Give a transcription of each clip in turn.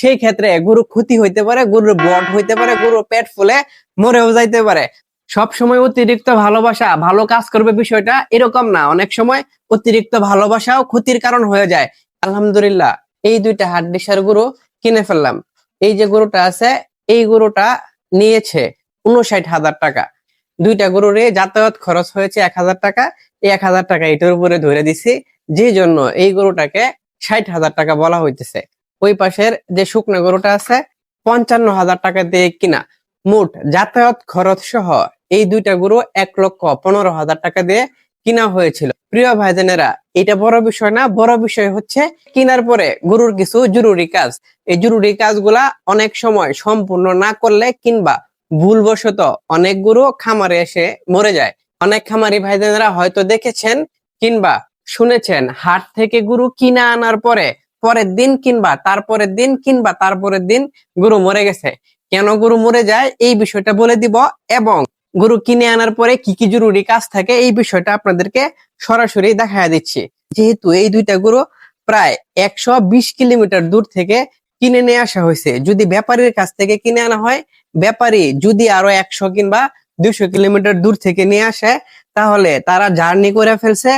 সেই ক্ষেত্রে গরু ক্ষতি হইতে পারে, গরুর ব্লড হইতে পারে, গরুর পেট ফুলে মরেও যাইতে পারে। সব সময় অতিরিক্ত ভালোবাসা, ভালো কাজ করবে বিষয়টা এরকম না। অনেক সময় অতিরিক্ত ভালোবাসাও ক্ষতির কারণ হয়ে যায়। আলহামদুলিল্লাহ, এই দুইটা হাড্ডিসার গরু কিনে ফেললাম। এই যে গরুটা আছে, এই গরুটা নিয়েছে উনষাট হাজার টাকা। দুইটা গরুরে যাতায়াত খরচ হয়েছে এক হাজার টাকা। এই এক হাজার টাকা এটার উপরে ধরে দিছি যে জন্য এই গরুটাকে ষাট হাজার টাকা বলা হইতেছে। ওই পাশের যে শুকনো গরুটা আছে পঞ্চান্ন হাজার টাকা দিয়ে কিনা। মোট যাতায়াত খরচ সহ এই দুইটা গরু এক লক্ষ পনেরো হাজার টাকা দিয়ে কিনা হয়েছিল। প্রিয় ভাইজানেরা, এটা বড় বিষয় না, বড় বিষয় হচ্ছে কিনার পরে গরুর কিছু জরুরি কাজ। এই জরুরি কাজগুলা অনেক সময় সম্পূর্ণ না করলে কিংবা ভুলবশত অনেক গরু খামারে এসে মরে যায়। অনেক খামারি ভাইজানেরা হয়তো দেখেছেন কিংবা শুনেছেন, হাট থেকে গরু কিনা আনার পরে পরের দিন কিনবা তারপরের দিন কিনবা তারপরের দিন গরু মরে গেছে। কেন গরু মরে যায়? এই বিষয়টা বলে দিব এবং গরু কিনে আনার পরে কি কি জরুরি কাজ থাকে এই বিষয়টা আপনাদেরকে সরাসরি দেখা দিচ্ছি। যেহেতু এই দুইটা গরু প্রায় একশো বিশ কিলোমিটার দূর থেকে কিনে নিয়ে আসা হয়েছে। যদি ব্যাপারীর কাছ থেকে কিনে আনা হয়, ব্যাপারী যদি আরও একশো কিংবা দুইশো কিলোমিটার দূর থেকে নিয়ে আসে, তাহলে তারা জার্নি করে ফেলছে।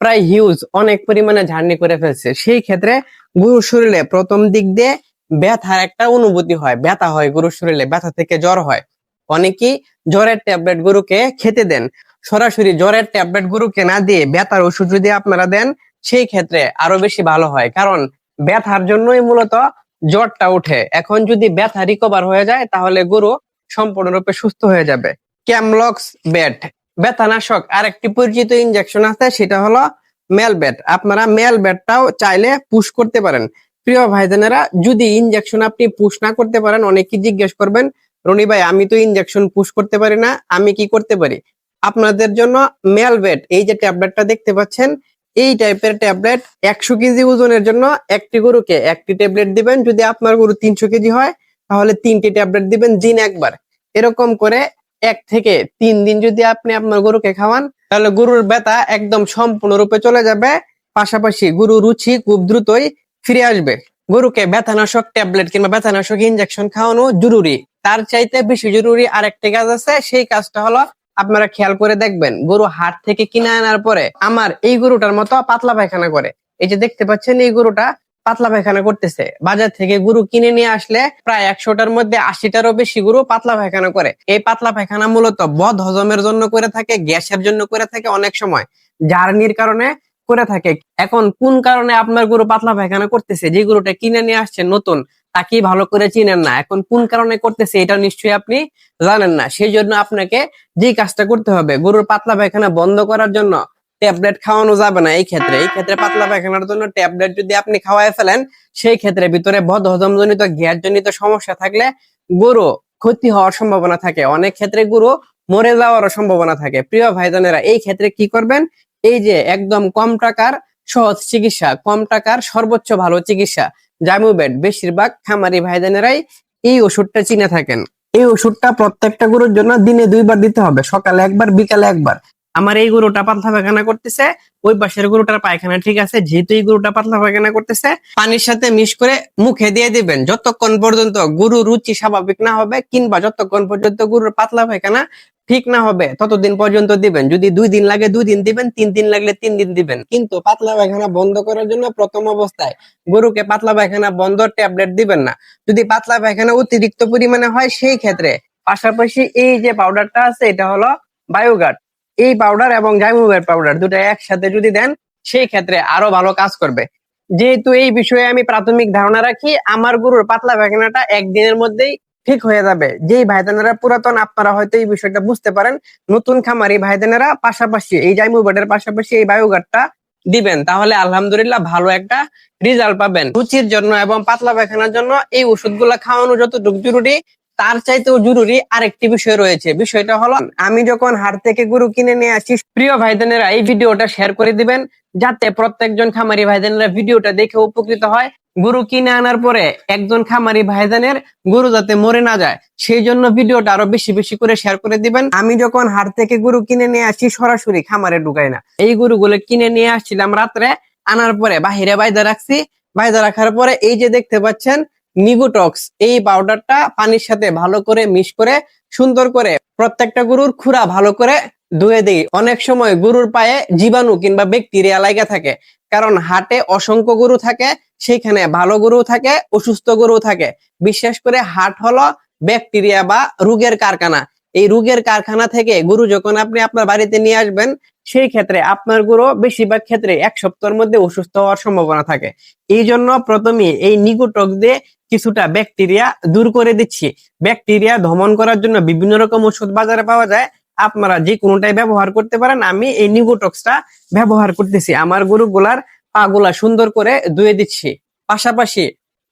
প্রায় হিউজ অনেক পরিমাণে জার্নি করে ফেলছে। সেই ক্ষেত্রে গরুর শরীরে প্রথম দিক দিয়ে ব্যথার একটা অনুভূতি হয়। ব্যথা হয় গরুর শরীরে, ব্যথা থেকে জ্বর হয়। অনেকেই জ্বরের ট্যাবলেট গরুকে খেতে দেন। সরাসরি জ্বরের ট্যাবলেট গরুকে না দিয়ে ব্যথার ওষুধ যদি আপনারা দেন, সেই ক্ষেত্রে আরও বেশি ভালো হয়। কারণ ব্যথার জন্যই মূলত জ্বরটা ওঠে এখন যদি ব্যথা রিকভার হয়ে যায়, তাহলে গরু সম্পূর্ণরূপে সুস্থ হয়ে যাবে। ক্যামলক্স ব্যাট ব্যথানাশক আরেকটি পরিচিত ইনজেকশন আছে, সেটা হলো মেল ব্যাট আপনারা মেল ব্যাটটাও চাইলে পুশ করতে পারেন। প্রিয় ভাইজানেরা, যদি ইনজেকশন আপনি পুশ না করতে পারেন অনেকে জিজ্ঞেস করবেন, রনি ভাই, আমি তো ইনজেকশন পুশ করতে পারি না, আমি কি করতে পারি? আপনাদের জন্য মেল ব্যাট এই যে ট্যাবলেটটা দেখতে পাচ্ছেন, এই টাইপের ট্যাবলেট একশো কেজি ওজনের জন্য একটি গরুকে একটি ট্যাবলেট দিবেন। যদি আপনার গরু তিনশো কেজি হয়, তাহলে তিনটি ট্যাবলেট দিবেন দিন একবার। এরকম করে এক থেকে তিন দিন যদি আপনি আপনার গরুকে খাওয়ান, তাহলে গরুর ব্যথা একদম সম্পূর্ণরূপে চলে যাবে। পাশাপাশি গরু রুচি খুব দ্রুতই ফিরে আসবে। গরুকে ব্যথানাশক ট্যাবলেট কিংবা ব্যথানাশক ইনজেকশন খাওয়ানো জরুরি। তার চাইতে বেশি জরুরি আরেকটি কাজ আছে, সেই কাজটা হলো আপনারা খেয়াল করে দেখবেন, গরু হাট থেকে কিনে আনার পরে আমার এই গরুটার মতো পাতলা পায়খানা করে। এই যে দেখতে পাচ্ছেন, এই গরুটা পাতলা পায়খানা করতেছে। বাজার থেকে গরু কিনে নিয়ে আসলে প্রায় একশোটার মধ্যে আশিটারও বেশি গরু পাতলা পায়খানা করে। এই পাতলা পায়খানা মূলত বদ হজমের জন্য করে থাকে, গ্যাসের জন্য করে থাকে অনেক সময়। জার্নির কারণে করে থাকে। এখন কোন কারণে আপনার গরু পাতলা পায়খানা করতেছে? যে গরুটা কিনে নিয়ে আসছে নতুন, তাকে ভালো করে চিনেন না। এখন কোন কারণে করতেছে এটা নিশ্চয়ই আপনি জানেন না। সেই জন্য আপনাকে যে কাজটা করতে হবে, গরুর পাতলা পায়খানা বন্ধ করার জন্য ট্যাবলেট খাওয়ানো যাবে না এই ক্ষেত্রে। এই ক্ষেত্রে পাতলা পায়খানার জন্য ট্যাবলেট যদি আপনি খাওয়াই ফেলেন, সেই ক্ষেত্রে ভিতরে বদ হজম জনিত গ্যাস জনিত সমস্যা থাকলে গরু ক্ষতি হওয়ার সম্ভাবনা থাকে। অনেক ক্ষেত্রে গরু মরে যাওয়ারও সম্ভাবনা থাকে। প্রিয় ভাইজানেরা, এই ক্ষেত্রে কি করবেন? এই যে একদম কম টাকার সহজ চিকিৎসা, কম টাকার সর্বোচ্চ ভালো চিকিৎসা, জামুবেট, বেশিরভাগ খামারি ভাইজানেরাই এই ওষুধটা চিনে থাকেন। এই ওষুধটা প্রত্যেকটা গরুর জন্য দিনে দুইবার দিতে হবে, সকালে একবার, বিকালে একবার। আমার এই গরুটা পাতলা পায়খানা করতেছে, ওই পাশের গরুটার পায়খানা ঠিক আছে, যেহেতু এই গরুটা পাতলা পায়খানা করতেছে, পানির সাথে মিশ করে মুখে দিয়ে দিবেন। যতক্ষণ পর্যন্ত গরু রুচি স্বাভাবিক না হবে কিংবা যতক্ষণ পর্যন্ত গরুর পাতলা পায়খানা ঠিক না হবে, ততদিন পর্যন্ত দিবেন। যদি দুই দিন লাগে দুই দিন দিবেন, তিন দিন লাগলে তিন দিন দিবেন। কিন্তু পাতলা পায়খানা বন্ধ করার জন্য প্রথম অবস্থায় গরুকে পাতলা পায়খানা বন্ধ ট্যাবলেট দিবেন না। যদি পাতলা পায়খানা অতিরিক্ত পরিমাণে হয়, সেই ক্ষেত্রে পাশাপাশি এই যে পাউডারটা আছে, এটা হলো বায়োগার্ড এই পাউডার এবং জাইমুবের পাউডার দুটো একসাথে যদি দেন, সেই ক্ষেত্রে আরও ভালো কাজ করবে। যেহেতু এই বিষয়ে আমি প্রাথমিক ধারণা রাখি, আমার গুরুর পাতলা পায়খানাটা একদিনের মধ্যেই ঠিক হয়ে যাবে। যেই ভাইদানেরা পুরাতন, আপনারা হয়তো এই বিষয়টা বুঝতে পারেন। নতুন খামারি ভাইদানেরা পাশাপাশি এই জাইমুবেটের পাশাপাশি এই বায়োগার্ডটা দিবেন। তাহলে আলহামদুলিল্লাহ ভালো একটা রেজাল্ট পাবেন। রুচির জন্য এবং পাতলা পায়খানার জন্য এই ওষুধগুলা খাওয়ানো যতটুকু জরুরি তার চাইতেও জরুরি আরেকটি বিষয় রয়েছে। বিষয়টা হলো, আমি যখন হাট থেকে গরু কিনে নিয়ে আসি, প্রিয় ভাইদানেরা, এই ভিডিওটা শেয়ার করে দিবেন, যাতে প্রত্যেকজন খামারি ভাইদানেরা ভিডিওটা দেখে উপকৃত হয়। গরু কিনে আনার পরে একজন খামারি ভাইজানের গরু যাতে মরে না যায়, সেই জন্য ভিডিওটা আরও বেশি বেশি করে শেয়ার করে দিবেন। আমি যখন হাট থেকে গরু কিনে নিয়ে আসি, সরাসরি খামারে ঢুকাই না। এই গরুগুলো কিনে নিয়ে আসছিলাম রাত্রে, আনার পরে বাহিরে বাইদা রাখছি। বাইদা রাখার পরে এই যে দেখতে পাচ্ছেন নিগোটক্স, এই পাউডারটা পানির সাথে ভালো করে মিশ করে সুন্দর করে প্রত্যেকটা গরুর খুরা ভালো করে ধুয়ে দিই। অনেক সময় গরুর পায়ে জীবাণু কিংবা ব্যাকটেরিয়া লাগা থাকে, কারণ হাটে অসংখ্য গরু থাকে, সেইখানে ভালো গরু থাকে, অসুস্থ গরু থাকে। বিশেষ করে হাট হলো ব্যাকটেরিয়া বা রোগের কারখানা। এই রোগের কারখানা থেকে গরু যখন আপনি আপনার বাড়িতে নিয়ে আসবেন, সেই ক্ষেত্রে আপনার গরু বেশিরভাগ ক্ষেত্রে এক সপ্তাহের মধ্যে অসুস্থ হওয়ার সম্ভাবনা থাকে। এই জন্য প্রথমে এই নিকোটক দিয়ে কিছুটা ব্যাকটেরিয়া দূর করে দিচ্ছি। ব্যাকটেরিয়া দমন করার জন্য বিভিন্ন রকম ওষুধ বাজারে পাওয়া যায়। আপনারা যে কোনোটাই ব্যবহার করতে পারেন। আমি এই নিকোটক্সটা ব্যবহার করতেছি। আমার গরুগুলার পাগুলা সুন্দর করে ধুয়ে দিচ্ছি। পাশাপাশি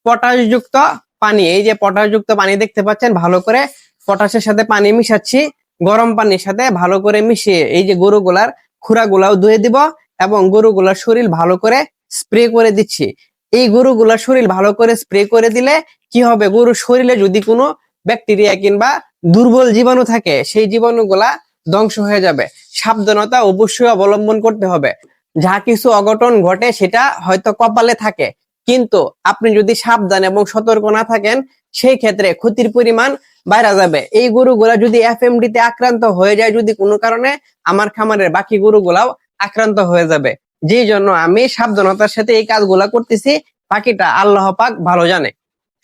পটাশযুক্ত পানি, এই যে পটাশযুক্ত পানি দেখতে পাচ্ছেন, ভালো করে পটাশের সাথে পানি মিশাচ্ছি। গরম পানির সাথে ভালো করে মিশিয়ে এই যে গরুগুলার খুরাগুলাও ধুয়ে দিব এবং গরুগুলার শরীর ভালো করে স্প্রে করে দিচ্ছি। এই গরুগুলার শরীর ভালো করে স্প্রে করে দিলে কি হবে? গরুর শরীরে যদি কোনো ব্যাকটেরিয়া কিংবা দুর্বল জীবাণু থাকে, সেই জীবাণুগুলা ধ্বংস হয়ে যাবে। সাবধানতা অবশ্যই অবলম্বন করতে হবে। যা কিছু অঘটন ঘটে সেটা হয়তো কপালে থাকে। কিন্তু আপনি যদি সাবধান এবং সতর্ক না থাকেন, সেই ক্ষেত্রে ক্ষতির পরিমাণ বাইরা যাবে। এই গরুগুলা যদি এফএমডি তে আক্রান্ত হয়ে যায়, যদি কোনো কারণে আমার খামারের বাকি গরুগুলাও আক্রান্ত হয়ে যাবে। যেই জন্য আমি সাবধানতার সাথে এই কাজগুলা করতেছি পাখিটা আল্লাহ পাক ভালো জানে।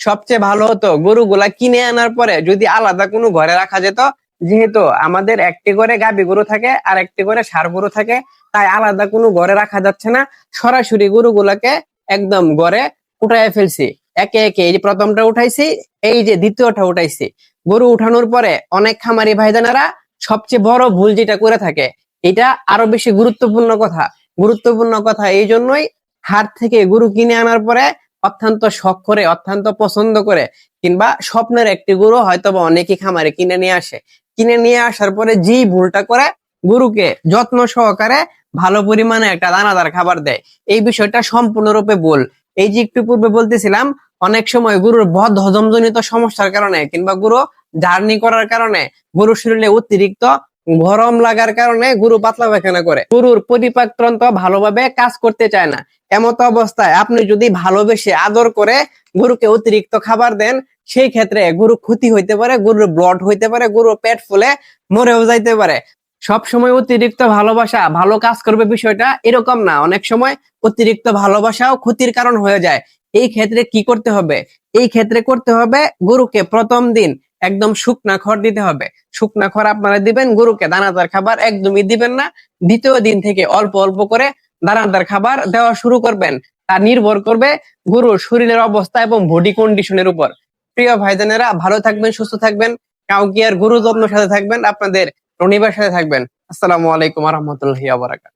সবচেয়ে ভালো হতো গরুগুলা কিনে আনার পরে যদি আলাদা কোনো ঘরে রাখা যেত, যেহেতু আমাদের একটি করে গাবি গরু থাকে আর একটি করে সার গরু থাকে, তাই আলাদা কোনো ঘরে রাখা যাচ্ছে না। সরাসরি গরুগুলাকে একদম ঘরে উঠায় ফেলছি। একে একে এই যে প্রথমটা উঠাইছি, এই যে দ্বিতীয়টা উঠাইছি। গরু উঠানোর পরে অনেক খামারি ভাইজানেরা সবচেয়ে বড় ভুল যেটা করে থাকে, এটা আরও বেশি গুরুত্বপূর্ণ কথা। গুরুত্বপূর্ণ কথা এই জন্যই হাট থেকে গরু কিনে আনার পরে অত্যন্ত শখ করে, অত্যন্ত পছন্দ করে কিংবা স্বপ্নের একটি গরু হয়তো বা অনেকেই খামারে কিনে নিয়ে আসে। কিনে নিয়ে আসার পরে যেই ভুলটা করে গরুকে যত্ন সহকারে ভালো পরিমাণে একটা দানাদার খাবার দেয়, এই বিষয়টা সম্পূর্ণরূপে ভুল। এই যে একটু পূর্বে বলতেছিলাম, অনেক সময় গরুর বদ হজমজনিত সমস্যার কারণে কিংবা গরু জার্নি করার কারণে গরুর শরীরে অতিরিক্ত গরম লাগার কারণে গরু পাতলা পায়খানা করে। গরুর পরিপাক তন্ত্র ভালোভাবে কাজ করতে চায় না। এমত অবস্থায় আপনি যদি ভালোবেসে আদর করে গরুকে অতিরিক্ত খাবার দেন, সেই ক্ষেত্রে গরু ক্ষতি হইতে পারে, গরুর ব্লড হইতে পারে, গরুর পেট ফুলে মরেও যাইতে পারে। সব সময় অতিরিক্ত ভালোবাসা, ভালো কাজ করবে বিষয়টা এরকম না। অনেক সময় অতিরিক্ত ভালোবাসাও ক্ষতির কারণ হয়ে যায়। এই ক্ষেত্রে কি করতে হবে? এই ক্ষেত্রে করতে হবে গরুকে প্রথম দিন একদম শুকনা খড় দিতে হবে। শুকনা খড় আপনারা দিবেন, গরুকে দানাদার খাবার একদমই দিবেন না। দ্বিতীয় দিন থেকে অল্প অল্প করে দানাদার খাবার দেওয়া শুরু করবেন। তা নির্ভর করবে গরুর শরীরের অবস্থা এবং বডি কন্ডিশনের উপর। প্রিয় ভাইজানেরা, ভালো থাকবেন, সুস্থ থাকবেন। কাউকে আর গুরু যত্ন সাথে থাকবেন, আপনাদের রনিবার সাথে থাকবেন। আসসালামু আলাইকুম রহমতুল্লাহ আবরাকাত